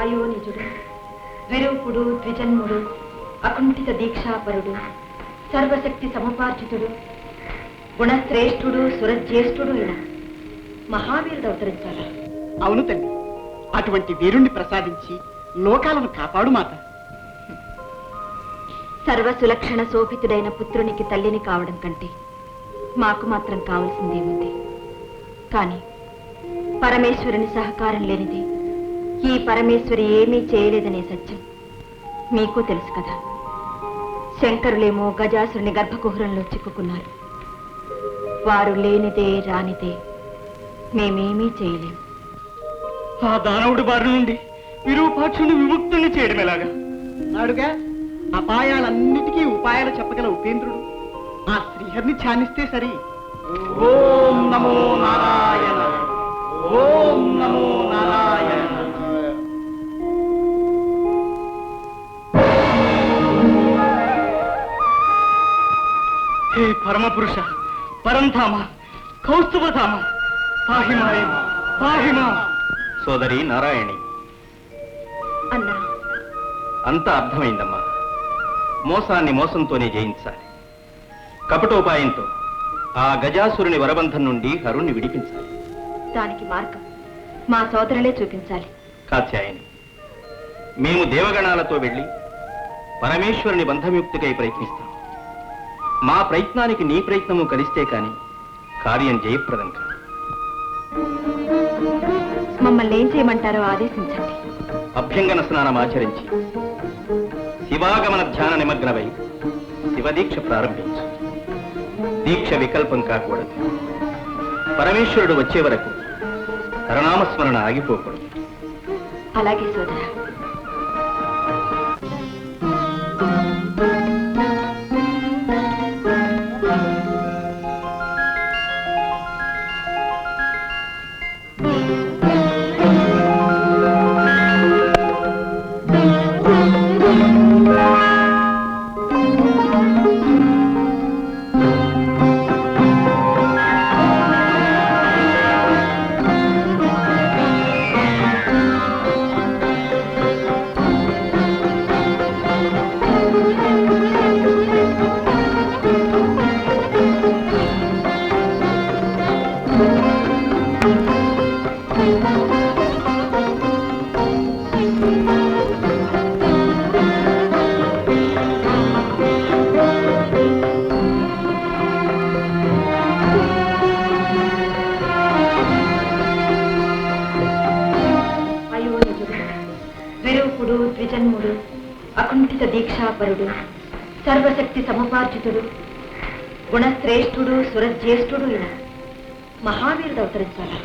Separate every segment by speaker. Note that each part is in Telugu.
Speaker 1: అయోనిజుడు విరూపుడు ద్విజన్ముడు అకుంఠిత దీక్షాపరుడు సర్వశక్తి సముపార్జితుడు గుణశ్రేష్ఠుడు సురజ్యేష్ఠుడు అయిన మహావీరుడు అవతరించాలా?
Speaker 2: అవును తల్లి. అటువంటి వీరుణ్ణి ప్రసాదించి లోకాలను కాపాడు మాత.
Speaker 1: సర్వ సులక్షణ శోభితుడైన పుత్రునికి తల్లిని కావడం కంటే మాకు మాత్రం కావలసిందేముంది? కానీ పరమేశ్వరుని సహకారం లేనిది. ఈ పరమేశ్వరి ఏమీ చేయలేదనే సత్యం మీకు తెలుసు కదా. శంకరులేమో గజాసురుని గర్భకుహరంలో చిక్కుకున్నారు. వారు లేనిదే రానిదే మేమేమీ చేయలేం.
Speaker 3: ఆ దానవుడి బారి నుండి విరూపాక్షుని విముక్తుని చేయడం ఎలాగా?
Speaker 2: నాడుగా అపాయాలన్నిటికీ ఉపాయాలు చెప్పగల ఉపేంద్రుడు. ఆ శ్రీహరిని ధ్యానిస్తే సరి. ఓం నమో నారాయణ. ఓం నమో నారాయణ.
Speaker 3: హే పరమపురుష పరంధామ కౌస్తుభధామ పాహిమాయ పాహిమా.
Speaker 4: సోదరి నారాయణి.
Speaker 1: అన్నా.
Speaker 4: అంతా అర్థమైందమ్మా. మోసాన్ని మోసంతోనే జయించాలి. కపటోపాయంతో ఆ గజాసురుని వరబంధం నుండి హరుణ్ణి విడిపించాలి.
Speaker 1: దానికి మార్గం. మా సోదరులే చూపించాలి.
Speaker 4: కాత్యాయని మేము దేవగణాలతో వెళ్ళి పరమేశ్వరుని బంధముక్తికై ప్రయత్నిస్తాం. మా ప్రయత్నానికి నీ ప్రయత్నము కలిస్తే కాని కార్యం జయప్రదం కాదు.
Speaker 1: మమ్మల్ని ఏం చేయమంటారో ఆదేశించండి.
Speaker 4: అభ్యంగన స్నానం ఆచరించి శివాగమన ధ్యాన నిమగ్నమై శివదీక్ష ప్రారంభించు. దీక్ష వికల్పం కాకూడదు. పరమేశ్వరుడు వచ్చే వరకు హరనామస్మరణ ఆగిపోకూడదు.
Speaker 1: అలాగే సోదరా. సర్వశక్తి గుణశ్రేష్ఠుడు సురజ్యేష్ఠుడు ఇలా మహావీరుడు అవతరించాలా.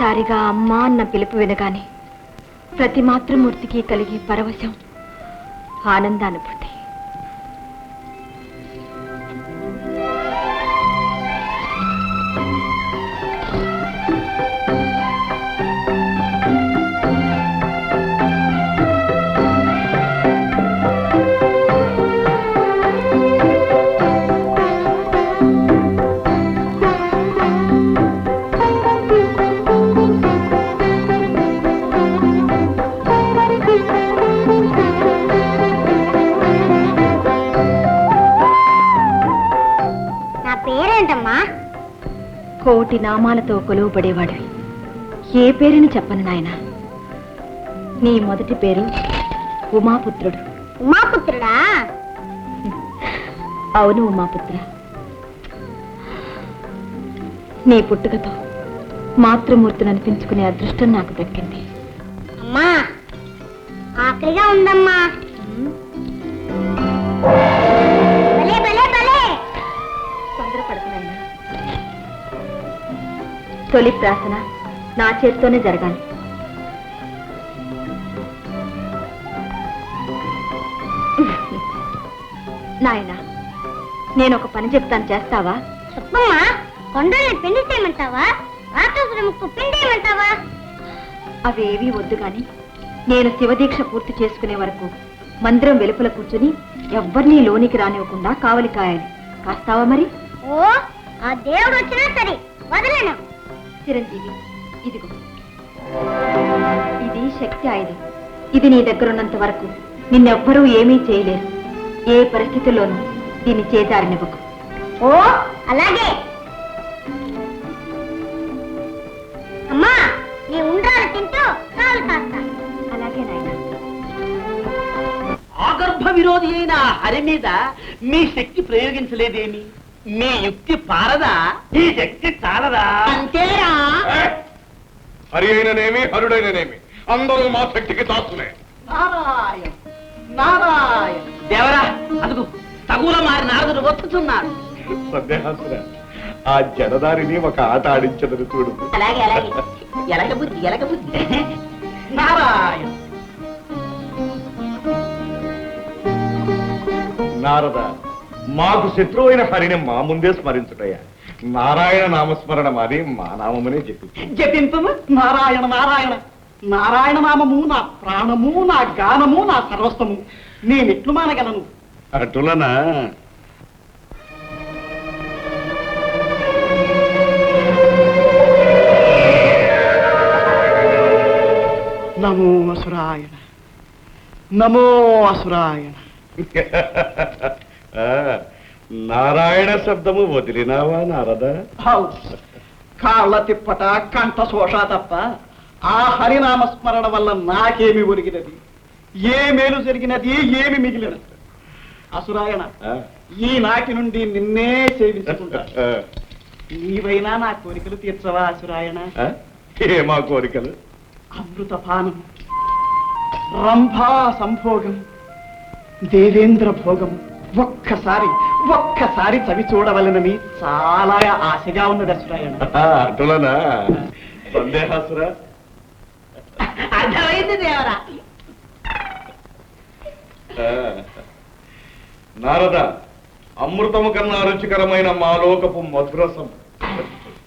Speaker 1: తొలిసారిగా అమ్మా అన్న పిలుపు వినగానే ప్రతి మాతృమూర్తికి కలిగే పరవశం ఆనందానుభూతి. నామాలతో కొలువుపడేవాడివి ఏ పేరుని చెప్పను నాయన? నీ మొదటి పేరు ఉమాపుత్రుడు.
Speaker 5: ఉమాపుత్రుడా?
Speaker 1: అవును ఉమాపుత్ర. నీ పుట్టుకతో మాతృమూర్తిని అనిపించుకునే అదృష్టం నాకు దక్కింది.
Speaker 5: అమ్మా ఆకలిగా ఉందమ్మా.
Speaker 1: తొలి ప్రార్థన నా చేతితోనే జరగాలి. నాయనా నేను ఒక పని చెప్తాను చేస్తావా?
Speaker 5: చెప్పమ్మా కొండల్ని పిండి చేయమంటావా? పిండేయమంటావా
Speaker 1: అవేవీ వద్దు గాని నేను శివదీక్ష పూర్తి చేసుకునే వరకు మందిరం వెలుపల కూర్చుని ఎవ్వరినీ లోనికి రానివ్వకుండా కావలి కాయాలి కాస్తావా మరి?
Speaker 5: ఓ ఆ దేవుడు వచ్చినా సరే వదలను.
Speaker 1: చిరంజీవి. ఇదిగో. ఇది శక్తి ఆయుధం. ఇది నీ దగ్గరున్నంత వరకు నిన్నెవ్వరూ ఏమీ చేయలేరు. ఏ పరిస్థితుల్లోనూ దీన్ని చేజారనివ్వకు
Speaker 5: ఓ అలాగే. అమ్మా నీ ఉండ్రాలు తింటూ కాలు కాస్తా
Speaker 1: అలాగే నాయనా.
Speaker 2: ఆగర్భ విరోధి అయిన హరి మీద మీ శక్తి ప్రయోగించలేదేమి? మీ యుక్తి పారదా?
Speaker 3: ఈ శక్తి చాలదా?
Speaker 2: అంతేరా.
Speaker 6: హరి అయిననేమి హరుడైననేమి? అందరూ మా శక్తికి దాసులే.
Speaker 2: నారాయణ నారాయణ. దేవరా అదుగు తగుల మారి నారదుడు వస్తున్నాడు
Speaker 6: సందేహాసుర ఆ జడదారిని ఒక ఆట ఆడించదని చూడు.
Speaker 2: అలాగే అలాగే. ఎలక బుద్ధి ఎలక బుద్ధి. నారాయణ.
Speaker 6: నారద మాకు శత్రువైన హరిని మా ముందే స్మరించుటయ్యా. నారాయణ నామస్మరణ మాది మా నామమునే చెప్పి
Speaker 2: జపింపము? నారాయణ నారాయణ. నారాయణ నామము నా ప్రాణము నా గానము నా సర్వస్వము. నేనెట్లు మానగలను.
Speaker 6: అటులనా?
Speaker 2: నమో అసురాయణ నమో అసురాయణ
Speaker 6: నారాయణ శబ్దము వదిలినావా నారద?
Speaker 2: కాళ్ళ తిప్పట కంఠ శోష తప్ప ఆ హరినామ స్మరణ వల్ల నాకేమి ఒరిగినది? ఏ మేలు జరిగినది? ఏమి మిగిలినది? అసురాయణ ఈ నాటి నుండి నిన్నే సేవించుకుంటా నీవైనా నా కోరికలు తీర్చవా అసురాయణ?
Speaker 6: ఏమా కోరికలు?
Speaker 2: అమృతపానం రంభా సంభోగం దేవేంద్ర భోగం. ఒక్కసారి ఒక్కసారి చవి చూడవలనని చాలా ఆశగా ఉన్నది అసురాయణ
Speaker 6: ఆ, అటులనా సందేహాసురా?
Speaker 2: అర్థమైంది దేవరా.
Speaker 6: ఆ, నారద అమృతము కన్నా రుచికరమైన మాలోకపు మధురసం.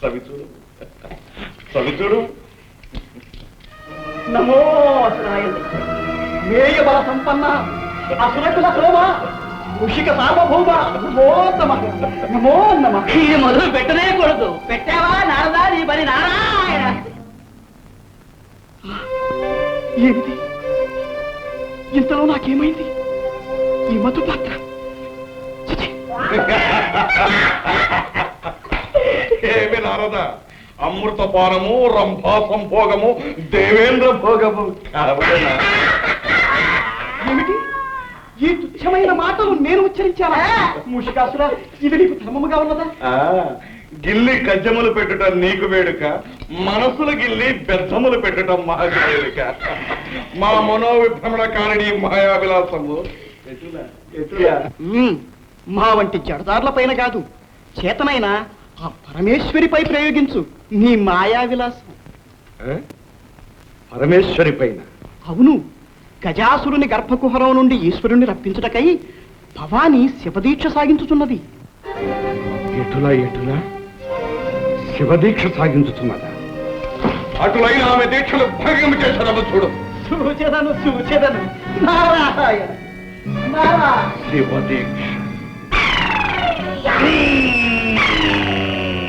Speaker 6: సవిచూడు సవిచూడు
Speaker 2: నమో అసురాయణ మేయ బల సంపన్న అసురకుల శోభ ముషిక సార్వభౌమ నమో నమ నమో నమ ఇది మొదలు పెట్టనే కూడదు. పెట్టావా? నారదా? నీ పని నారాయణ. ఏమిటి? ఇంతలో నాకేమైంది? ఈ మధు పాత్ర.
Speaker 6: ఏమి నారద? అమృత పానము రంభా సంభోగము దేవేంద్ర భోగము.
Speaker 2: ఏమిటి? ఈ తుచ్చమైన మాటలు నేను ఉచ్చరించానా ముషికాసురా ఇది నీకు ధర్మముగా ఉన్నదా?
Speaker 6: గిల్లి కజ్జములు పెట్టుట నీకు వేడుక మనసులు గిల్లి బెద్దములు పెట్టుట మాకు వేడుక. మా మనోవిభ్రమణ కారణి?
Speaker 2: మ్మ్. మా వంటి జడదారుల పైన కాదు చేతనైనా ఆ పరమేశ్వరిపై ప్రయోగించు నీ మాయా విలాసం?
Speaker 6: పరమేశ్వరి పైన?
Speaker 2: అవును గజాసురుని గర్భకుహరం నుండి ఈశ్వరుని రప్పించుటకై భవాని శివదీక్ష సాగించుచున్నది.
Speaker 6: ఎటులా ఎటులా? శివదీక్ష సాగించుతున్నదా అటులైన ఆమె దీక్షలు భంగం చేశారమ్మ చూడు.
Speaker 2: చూచెదను చూచెదను నారాయణ
Speaker 6: శివదీక్ష.